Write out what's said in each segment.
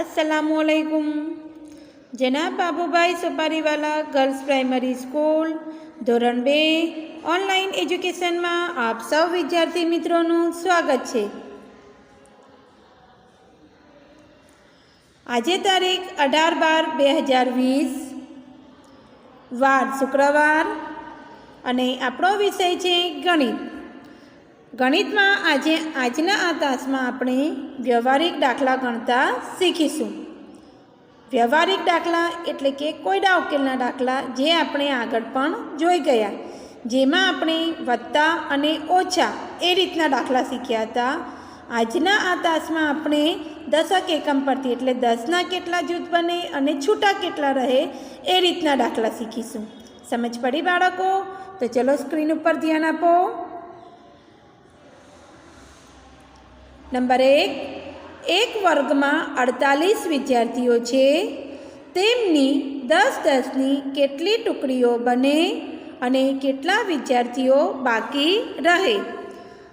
અસલામુ અલૈકુમ જનાબ Babubhai Supariwala girls primary school ધોરણ બે ઓનલાઈન એજ્યુકેશનમાં આપ સૌ વિદ્યાર્થી મિત્રોનું સ્વાગત છે. આજે તારીખ અઢાર બાર બે હજાર વીસ, વાર શુક્રવાર અને આપણો વિષય છે ગણિત. ગણિતમાં આજે આજના આ તાસમાં આપણે વ્યવહારિક દાખલા ગણતા શીખીશું. વ્યવહારિક દાખલા એટલે કે કોયડા ઉકેલના દાખલા જે આપણે આગળ પણ જોઈ ગયા. જેમાં આપણે વત્તા અને ઓછા એ રીતના દાખલા શીખ્યા હતા. આજના આ તાસમાં આપણે દશક એકમ પરથી એટલે દસના કેટલા જૂથ બને અને છૂટા કેટલા રહે એ રીતના દાખલા શીખીશું. સમજ પડી બાળકો? તો ચલો સ્ક્રીન ઉપર ધ્યાન આપો. નંબર એક એક વર્ગમાં અડતાલીસ વિદ્યાર્થીઓ છે. તેમની દસ દસની કેટલી ટુકડીઓ બને અને કેટલા વિદ્યાર્થીઓ બાકી રહે?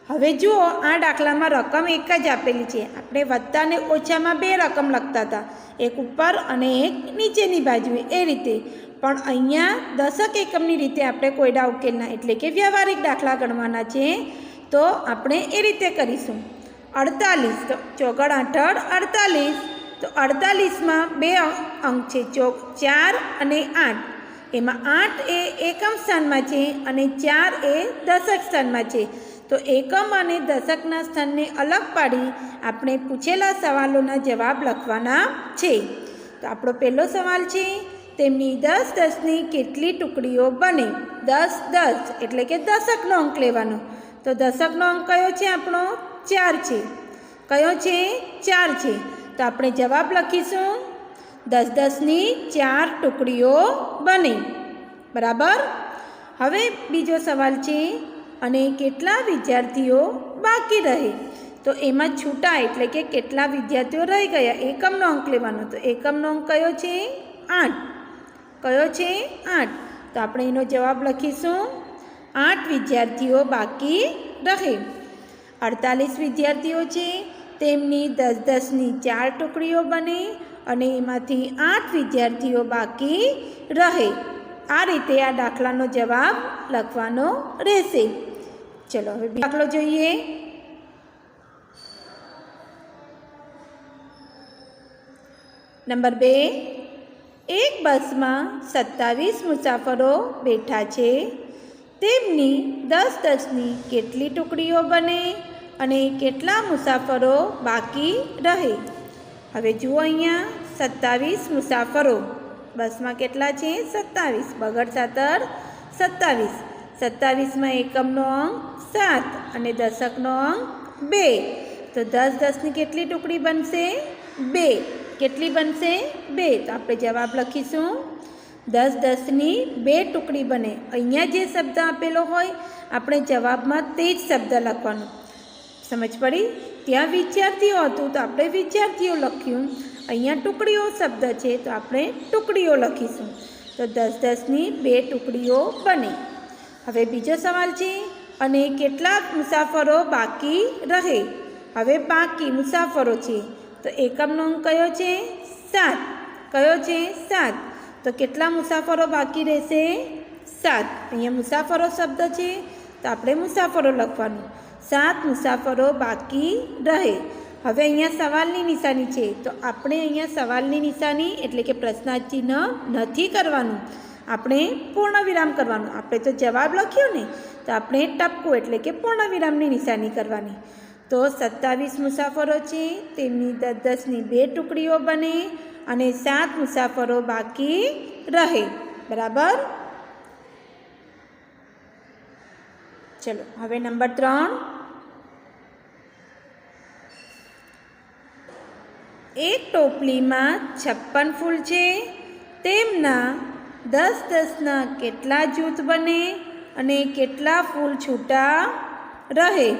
હવે જુઓ, આ દાખલામાં રકમ એક જ આપેલી છે. આપણે વત્તા ને ઓછામાં બે રકમ લખતા હતા. એક ઉપર અને એક નીચેની બાજુએ. એ રીતે. પણ અહીંયા દશક એકમની રીતે આપણે કોયડા ઉકેલના એટલે કે વ્યવહારિક દાખલા ગણવાના છે. તો આપણે એ રીતે કરીશું. અડતાલીસ. તો ચોગડ આઠડ અડતાલીસ. તો અડતાલીસમાં બે અંક છે. ચોક ચાર અને આઠ. એમાં આઠ એ એકમ સ્થાનમાં છે અને ચાર એ દશક સ્થાનમાં છે. તો એકમ અને દશકના સ્થાનને અલગ પાડી આપણે પૂછેલા સવાલોના જવાબ લખવાના છે. તો આપણો પહેલો સવાલ છે, તેમની દસ દસની કેટલી ટુકડીઓ બને? દસ દસ એટલે કે દશકનો અંક લેવાનો. તો દશકનો અંક કયો છે આપણો? ચાર છે. કયો છે? ચાર છે. તો આપણે જવાબ લખીશું. દસ દસની ચાર ટુકડીઓ બને. બરાબર? હવે બીજો સવાલ છે, અને કેટલા વિદ્યાર્થીઓ બાકી રહે? તો એમાં છૂટા એટલે કે કેટલા વિદ્યાર્થીઓ રહી ગયા? એકમનો અંક લેવાનો. તો એકમનો અંક કયો છે? આઠ. કયો છે? આઠ. તો આપણે એનો જવાબ લખીશું. આઠ વિદ્યાર્થીઓ બાકી રહે. અડતાલીસ વિદ્યાર્થીઓ છે. તેમની દસ દસની ચાર ટુકડીઓ બને અને એમાંથી આઠ વિદ્યાર્થીઓ બાકી રહે. આ રીતે આ દાખલાનો જવાબ લખવાનો રહેશે. ચલો હવે દાખલો જોઈએ. નંબર બે. એક બસમાં સત્તાવીસ મુસાફરો બેઠા છે. તેમની દસ દસની કેટલી ટુકડીઓ બને અને કેટલા મુસાફરો બાકી રહે? હવે જુઓ અહીંયા સત્તાવીસ મુસાફરો. બસમાં કેટલા છે? સત્તાવીસ. બગડ સાતર સત્તાવીસ. સત્તાવીસમાં એકમનો અંક સાત અને દશકનો અંક બે. તો દસ દસની કેટલી ટુકડી બનશે? બે. કેટલી બનશે? બે. તો આપણે જવાબ લખીશું. દસ દસની બે ટુકડી બને. અહીંયા જે શબ્દ આપેલો હોય, આપણે જવાબમાં તે જ શબ્દ લખવાનો. સમજ પડી? ત્યાં વિદ્યાર્થીઓ હતું, તો આપણે વિદ્યાર્થીઓ લખ્યું. અહીંયા ટુકડીઓ શબ્દ છે, તો આપણે ટુકડીઓ લખીશું. તો દસ દસની બે ટુકડીઓ બને. હવે બીજો સવાલ છે, અને કેટલાક મુસાફરો બાકી રહે? હવે બાકી મુસાફરો છે, તો એકમનો અંક કયો છે? સાત. કયો છે? સાત. તો કેટલા મુસાફરો બાકી રહેશે? સાત. અહીંયા મુસાફરો શબ્દ છે, તો આપણે મુસાફરો લખવાનું. સાત મુસાફરો બાકી રહે. હવે અહીંયા સવાલની નિશાની છે, તો આપણે અહીંયા સવાલની નિશાની એટલે કે પ્રશ્નાચિહ્ન નથી કરવાનું. આપણે પૂર્ણ વિરામ કરવાનું. આપણે તો જવાબ લખ્યો ને, તો આપણે ટપકું એટલે કે પૂર્ણ વિરામની નિશાની કરવાની. તો સત્તાવીસ મુસાફરો છે, તેમની દસ દસની બે ટુકડીઓ બને અને સાત મુસાફરો બાકી રહે. બરાબર? ચલો, હવે નંબર ત્રણ. એક ટોપલીમાં છપ્પન ફૂલ છે. તેમના દસ દસના કેટલા જૂથ બને અને કેટલા ફૂલ છૂટા રહે?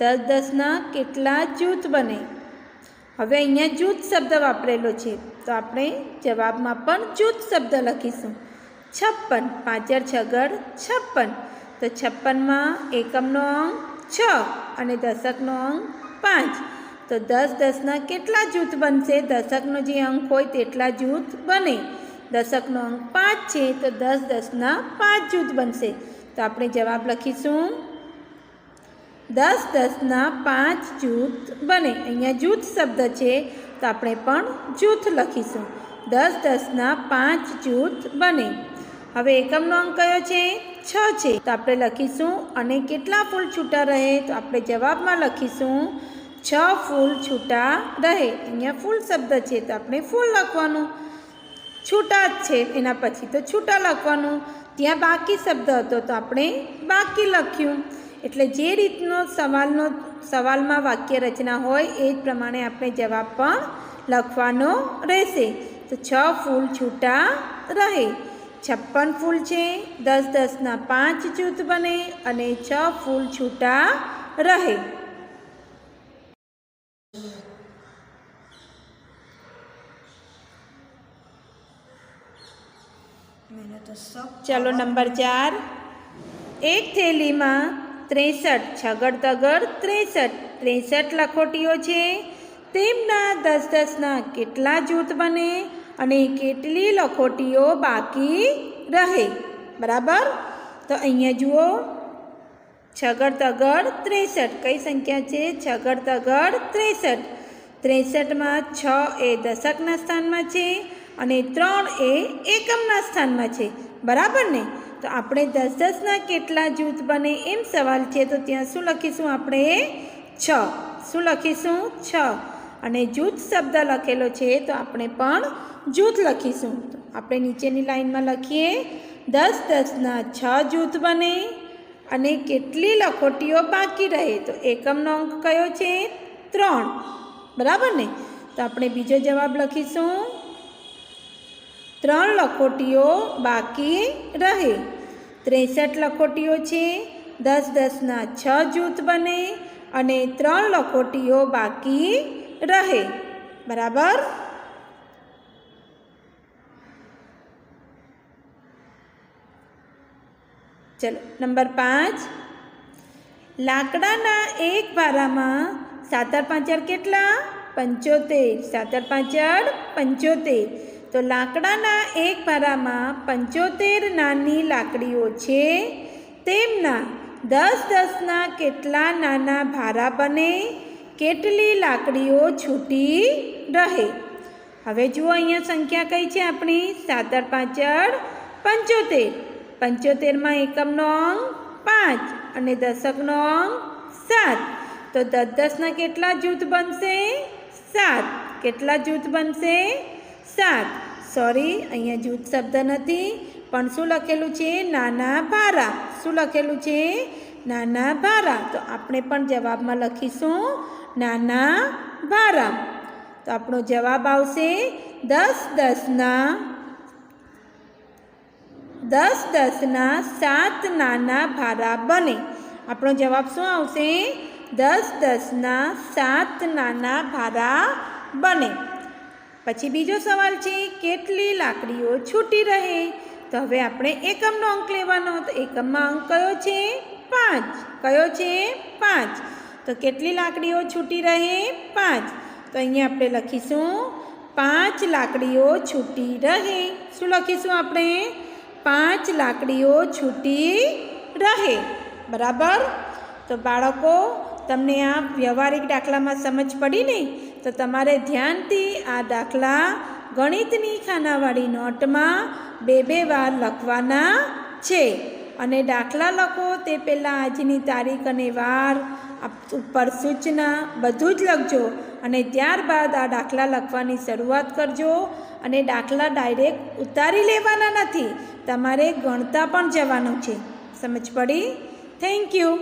દસ દસના કેટલા જૂથ બને? હવે અહીંયા જૂથ શબ્દ વાપરેલો છે. તો આપણે જવાબમાં પણ જૂથ શબ્દ લખીશું. છપ્પન, પાંચર, છગડ, છપ્પન. તો છપ્પનમાં એકમનો અંક છ અને દશકનો અંક પાંચ. તો દસ દસના કેટલા જૂથ બનશે? દશકનો જે અંક હોય તેટલા જૂથ બને. દશકનો અંક પાંચ છે, તો દસ દસના પાંચ જૂથ બનશે. તો આપણે જવાબ લખીશું દસ દસના પાંચ જૂથ બને. અહીંયા જૂથ શબ્દ છે તો આપણે પણ જૂથ લખીશું. દસ દસના પાંચ જૂથ બને. હવે એકમનો અંક કયો છે? છ છે. તો આપણે લખીશું, અને કેટલા ફૂલ છૂટા રહે? તો આપણે જવાબમાં લખીશું, છ ફૂલ છૂટા રહે. અહીંયા ફૂલ શબ્દ છે તો આપણે ફૂલ લખવાનું. છૂટા જ છે. એના પછી તો છૂટા લખવાનું. ત્યાં બાકી શબ્દ હતો તો આપણે બાકી લખ્યું. એટલે જે રીતનો સવાલનો સવાલમાં વાક્ય રચના હોય એ જ પ્રમાણે આપણે જવાબ પણ લખવાનો રહેશે. તો છ ફૂલ છૂટા રહે. છપ્પન ફૂલ છે દસ દસના પાંચ જૂથ બને અને છ ફૂલ છૂટા રહે. ચાલો નંબર ચાર. એક થેલીમાં ત્રેસઠ, છગડ તગડ ત્રેસઠ ત્રેસઠ લખોટીઓ છે. તેમના દસ દસના કેટલા જૂથ બને અને કેટલી લખોટીઓ બાકી રહે? બરાબર? તો અહીંયા જુઓ. છગડ તગડ ત્રેસઠ. કઈ સંખ્યા છે? છગડ તગડ ત્રેસઠ. ત્રેસઠમાં છ એ દશકના સ્થાનમાં છે અને ત્રણ એ એકમના સ્થાનમાં છે. બરાબર ને? તો આપણે દસ દસના કેટલા જૂથ બને એમ સવાલ છે. તો ત્યાં શું લખીશું આપણે? છ. શું લખીશું? છ. અને જૂથ શબ્દ લખેલો છે તો આપણે પણ જૂથ લખીશું. તો આપણે નીચેની લાઈનમાં લખીએ. દસ દસના છ જૂથ બને અને કેટલી લખોટીઓ બાકી રહે? તો એકમનો અંક કયો છે? ત્રણ. બરાબર ને? તો આપણે બીજો જવાબ લખીશું. ત્રણ લખોટીઓ બાકી રહે. ત્રેસઠ લખોટીઓ છે, દસ દસના છ જૂથ બને અને ત્રણ લખોટીઓ બાકી રહે. બરાબર? ચલો, નંબર પાંચ. લાકડાના એક ભારામાં સાતર પાંચર કેટલા? પંચોતેર. સાતર પાંચર પંચોતેર. તો લાકડાના એક ભારામાં પંચોતેર નાની લાકડીઓ છે. તેમના દસ દસના કેટલા નાના ભારા બને, કેટલી લાકડીઓ છૂટી રહે? હવે જુઓ અહીંયા સંખ્યા કઈ છે આપણી? સાતર પાછળ પંચોતેર. પંચોતેરમાં એકમનો અંક પાંચ અને દશકનો અંક સાત. તો દસ દસના કેટલા જૂથ બનશે? સાત. કેટલા જૂથ બનશે? સાત. સોરી અહીંયા જૂથ શબ્દ નથી, પણ શું લખેલું છે? નાના ભારા. શું લખેલું છે? નાના ભારા. તો આપણે પણ જવાબમાં લખીશું, નાના ભારા. તો આપણો જવાબ આવશે દસ દસના દસ દસના સાત નાના ભારા બને. આપણો જવાબ શું આવશે? દસ દસના સાત નાના ભારા બને. પછી બીજો સવાલ છે, કેટલી લાકડીઓ છૂટી રહે? તો હવે આપણે એકમનો અંક લેવાનો તો એકમમાં અંક કયો છે? પાંચ. કયો છે? પાંચ. તો કેટલી લાકડીઓ છૂટી રહે? પાંચ. તો અહીંયા આપણે લખીશું, પાંચ લાકડીઓ છૂટી રહે. શું લખીશું આપણે? પાંચ લાકડીઓ છૂટી રહે. બરાબર? તો બાળકો તમને આ વ્યવહારિક દાખલામાં સમજ પડી નહીં, તો તમારે ધ્યાનથી આ દાખલા ગણિતની ખાનાવાળી નોટમાં બે બે વાર લખવાના છે. અને દાખલા લખો, તે પહેલાં આજની તારીખ અને વાર ઉપર સૂચના, બધું જ લખજો. અને ત્યારબાદ આ દાખલા લખવાની શરૂઆત કરજો અને દાખલા ડાયરેક્ટ ઉતારી લેવાના નથી. તમારે ગણતા પણ જવાનું છે. સમજ પડી? Thank you